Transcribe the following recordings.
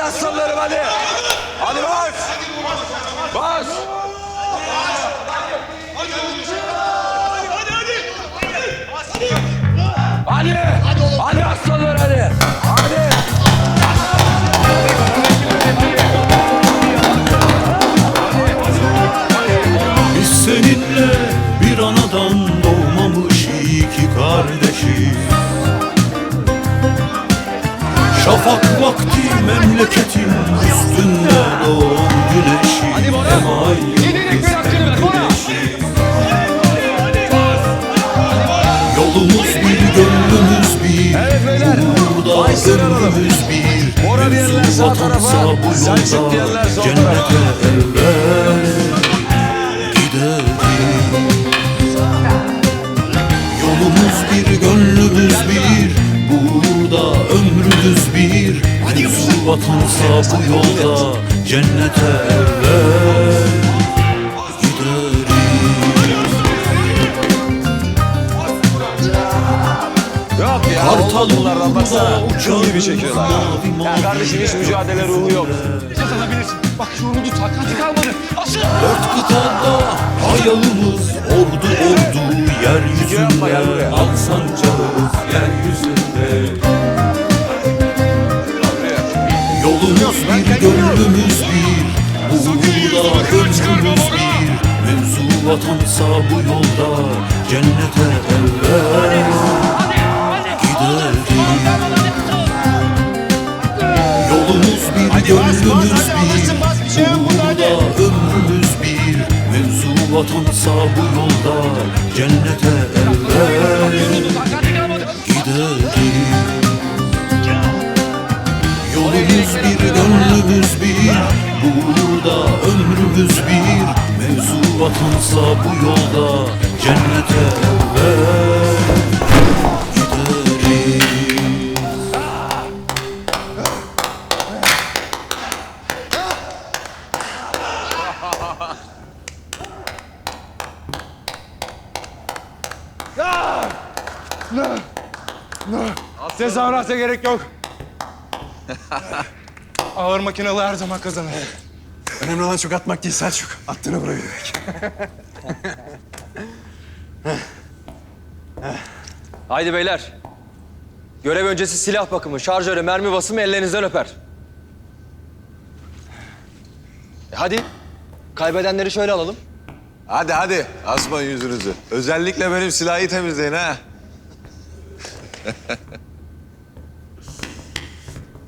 Hadi aslanlarım hadi. Hadi bas. Bas. Hadi. Hadi aslanlar hadi. Hadi. Biz seninle bir anadan doğmamış iki kardeşiz Şafak vakti memleketin üstünde doğan güneşi hem güneşi. Yolumuz bir, gönlümüz bir Burada ömrümüz bir. Mora diyenler sağ tarafa, Selçuk diyenler sol Cennete tarafa. Vatansa bu yolda Cennete evvel. Kartal bunlardan Kıl gibi çekiyorlar. Ya kardeşim hiç mücadele ruhu yok. Kazanabilirsin. Bak yoruldu takati kalmadı. Asıl. Dört kıtada ayağımız ordu ordu yeryüzünde buraya. Al sancağımız yeryüzünde Burada ömrümüz bir Mevzu vatansa bu yolda Cennete evvel gidelim Yolumuz bir, gönlümüz bir Burada ömrümüz bir Mevzu vatansa bu yolda Cennete evvel gidelim Yolumuz bir, gönlümüz bir Burada ömrümüz bir Mevzu vatansa bu yolda Cennete evvel gidelim Tezahürata gerek yok. Ağır makinalı her zaman kazanır. Önemli olan çok atmak değil Selçuk. Attığını vurabilmek. Haydi beyler. Görev öncesi silah bakımı, şarjörü, mermi basımı ellerinizden öper. E hadi. Kaybedenleri şöyle alalım. Hadi hadi asmayın yüzünüzü. Özellikle benim silahı temizleyin ha.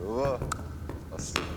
Oo, aslanım.